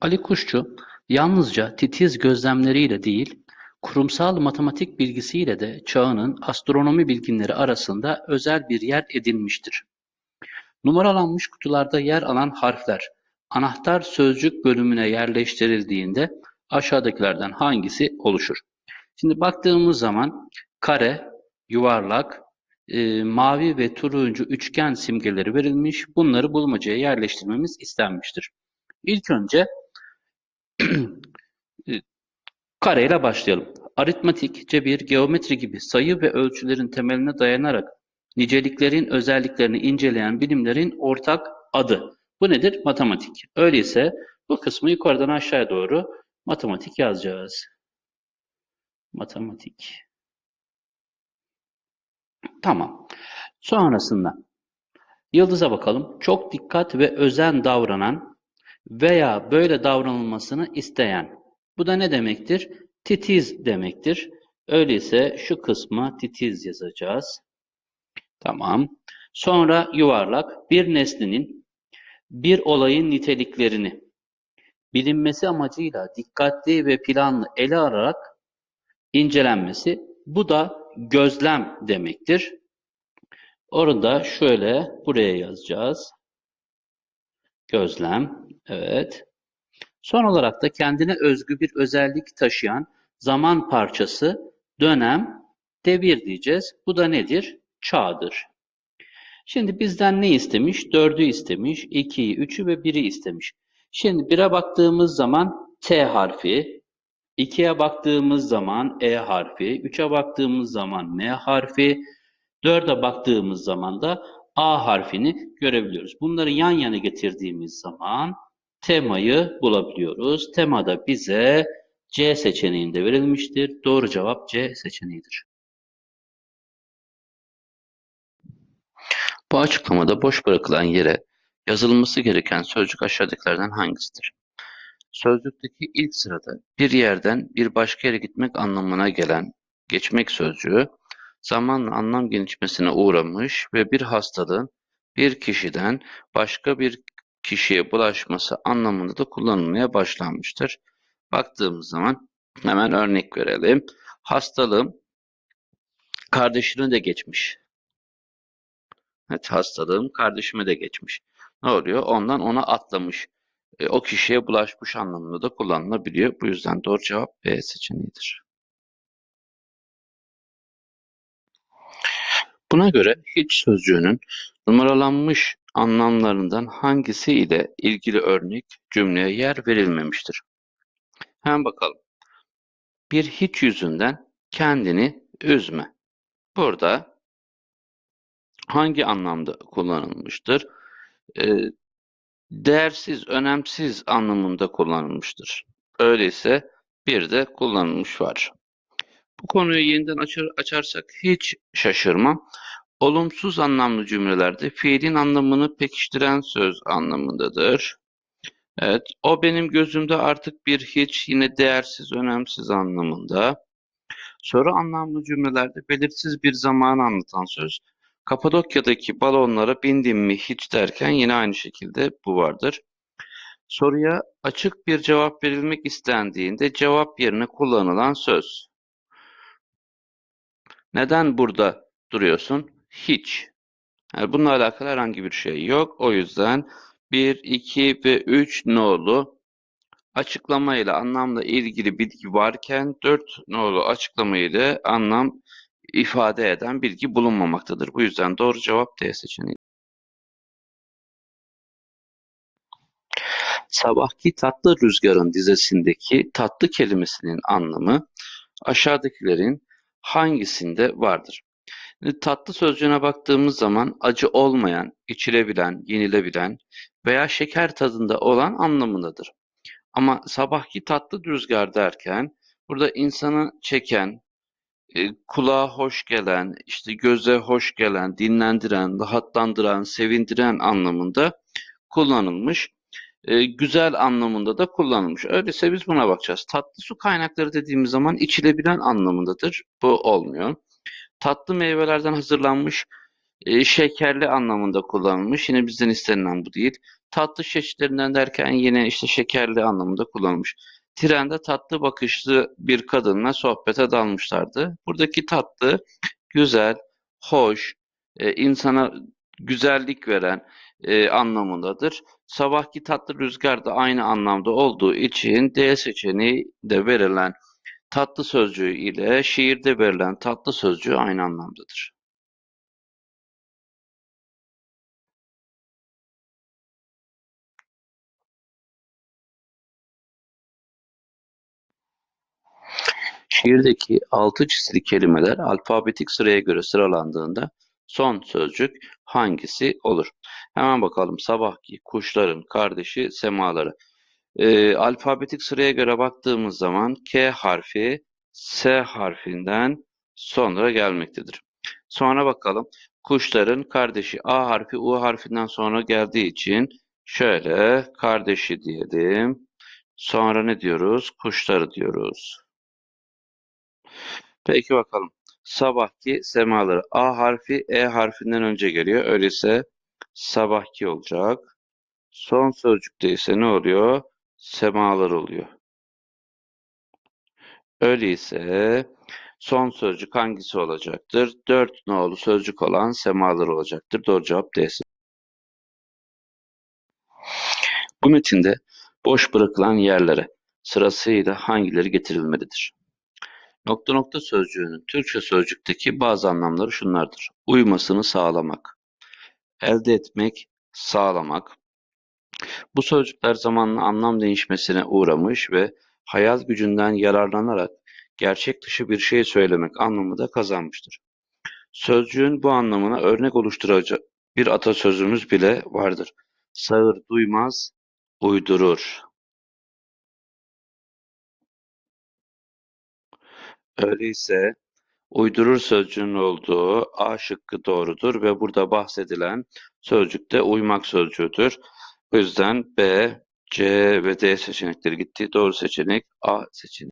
Ali Kuşçu yalnızca titiz gözlemleriyle değil, kurumsal matematik bilgisiyle de çağının astronomi bilginleri arasında özel bir yer edinmiştir. Numaralanmış kutularda yer alan harfler anahtar sözcük bölümüne yerleştirildiğinde aşağıdakilerden hangisi oluşur? Şimdi baktığımız zaman kare, yuvarlak, e, mavi ve turuncu üçgen simgeleri verilmiş. Bunları bulmacaya yerleştirmemiz istenmiştir. İlk önce kareyle başlayalım. Aritmatik, cebir, geometri gibi sayı ve ölçülerin temeline dayanarak niceliklerin özelliklerini inceleyen bilimlerin ortak adı. Bu nedir? Matematik. Öyleyse bu kısmı yukarıdan aşağıya doğru matematik yazacağız. Matematik. Tamam. Sonrasında yıldıza bakalım. Çok dikkat ve özen davranan veya böyle davranılmasını isteyen. Bu da ne demektir? Titiz demektir. Öyleyse şu kısma titiz yazacağız. Tamam. Sonra yuvarlak bir nesnenin bir olayın niteliklerini bilinmesi amacıyla dikkatli ve planlı ele alarak incelenmesi. Bu da gözlem demektir. Orada şöyle buraya yazacağız. Gözlem. Evet. Son olarak da kendine özgü bir özellik taşıyan zaman parçası, dönem, devir diyeceğiz. Bu da nedir? Çağdır. Şimdi bizden ne istemiş? 4'ü istemiş, 2'yi, 3'ü ve 1'i istemiş. Şimdi 1'e baktığımız zaman T harfi, 2'ye baktığımız zaman E harfi, 3'e baktığımız zaman M harfi, 4'e baktığımız zaman da A harfini görebiliyoruz. Bunları yan yana getirdiğimiz zaman temayı bulabiliyoruz. Temada bize C seçeneğinde verilmiştir. Doğru cevap C seçeneğidir. Bu açıklamada boş bırakılan yere yazılması gereken sözcük aşağıdakilerden hangisidir? Sözcükteki ilk sırada bir yerden bir başka yere gitmek anlamına gelen geçmek sözcüğü zamanla anlam gelişmesine uğramış ve bir hastalığın bir kişiden başka bir kişiye bulaşması anlamında da kullanılmaya başlanmıştır. Baktığımız zaman hemen örnek verelim. Hastalığım kardeşine de geçmiş. Evet hastalığım kardeşime de geçmiş. Ne oluyor? Ondan ona atlamış. E, o kişiye bulaşmış anlamında da kullanılabiliyor. Bu yüzden doğru cevap B seçeneğidir. Buna göre hiç sözcüğünün numaralanmış anlamlarından hangisi ile ilgili örnek cümleye yer verilmemiştir? Hemen bakalım. Bir hiç yüzünden kendini üzme. Burada hangi anlamda kullanılmıştır? Ee, değersiz, önemsiz anlamında kullanılmıştır. Öyleyse bir de kullanılmış var. Bu konuyu yeniden açar, açarsak hiç şaşırmam. Olumsuz anlamlı cümlelerde fiilin anlamını pekiştiren söz anlamındadır. Evet, o benim gözümde artık bir hiç, yine değersiz, önemsiz anlamında. Soru anlamlı cümlelerde belirsiz bir zamanı anlatan söz. Kapadokya'daki balonlara bindim mi hiç derken yine aynı şekilde bu vardır. Soruya açık bir cevap verilmek istendiğinde cevap yerine kullanılan söz. Neden burada duruyorsun? Hiç. Yani bununla alakalı herhangi bir şey yok. O yüzden 1, 2 ve 3 nolu açıklama ile anlamla ilgili bilgi varken 4 nolu açıklama ile anlam ifade eden bilgi bulunmamaktadır. Bu yüzden doğru cevap D seçeneği. Sabahki tatlı rüzgarın dizesindeki tatlı kelimesinin anlamı aşağıdakilerin hangisinde vardır? Tatlı sözcüğüne baktığımız zaman acı olmayan, içilebilen, yenilebilen veya şeker tadında olan anlamındadır. Ama sabahki tatlı rüzgar derken burada insanı çeken, e, kulağa hoş gelen, işte göze hoş gelen, dinlendiren, rahatlandıran, sevindiren anlamında kullanılmış. E, güzel anlamında da kullanılmış. Öyleyse biz buna bakacağız. Tatlı su kaynakları dediğimiz zaman içilebilen anlamındadır. Bu olmuyor. Tatlı meyvelerden hazırlanmış e, şekerli anlamında kullanılmış. Yine bizden istenilen bu değil. Tatlı çeşitlerinden derken yine işte şekerli anlamında kullanılmış. Trende tatlı bakışlı bir kadınla sohbete dalmışlardı. Buradaki tatlı güzel, hoş, e, insana güzellik veren e, anlamındadır. Sabahki tatlı rüzgar da aynı anlamda olduğu için D seçeneği de verilen tatlı sözcüğü ile şiirde verilen tatlı sözcüğü aynı anlamdadır. Şiirdeki altı çizili kelimeler alfabetik sıraya göre sıralandığında son sözcük hangisi olur? Hemen bakalım. Sabahki, kuşların kardeşi, semaları. Ee, alfabetik sıraya göre baktığımız zaman K harfi S harfinden sonra gelmektedir. Sonra bakalım. Kuşların kardeşi A harfi U harfinden sonra geldiği için şöyle kardeşi diyelim. Sonra ne diyoruz? Kuşları diyoruz. Peki bakalım. Sabahki semaları. A harfi E harfinden önce geliyor. Öyleyse sabahki olacak. Son sözcükte ise ne oluyor? Semalar oluyor. Öyleyse son sözcük hangisi olacaktır? Dört nolu sözcük olan semalar olacaktır. Doğru cevap D. Bu metinde boş bırakılan yerlere sırasıyla hangileri getirilmelidir? Nokta nokta sözcüğünün Türkçe sözcükteki bazı anlamları şunlardır. Uymasını sağlamak, elde etmek, sağlamak. Bu sözcükler zamanla anlam değişmesine uğramış ve hayal gücünden yararlanarak gerçek dışı bir şey söylemek anlamı da kazanmıştır. Sözcüğün bu anlamına örnek oluşturacak bir atasözümüz bile vardır. Sağır duymaz, uydurur. Öyleyse uydurur sözcüğünün olduğu A şıkkı doğrudur ve burada bahsedilen sözcük de uymak sözcüğüdür. O yüzden B, C ve D seçenekleri gitti. Doğru seçenek A seçeneği.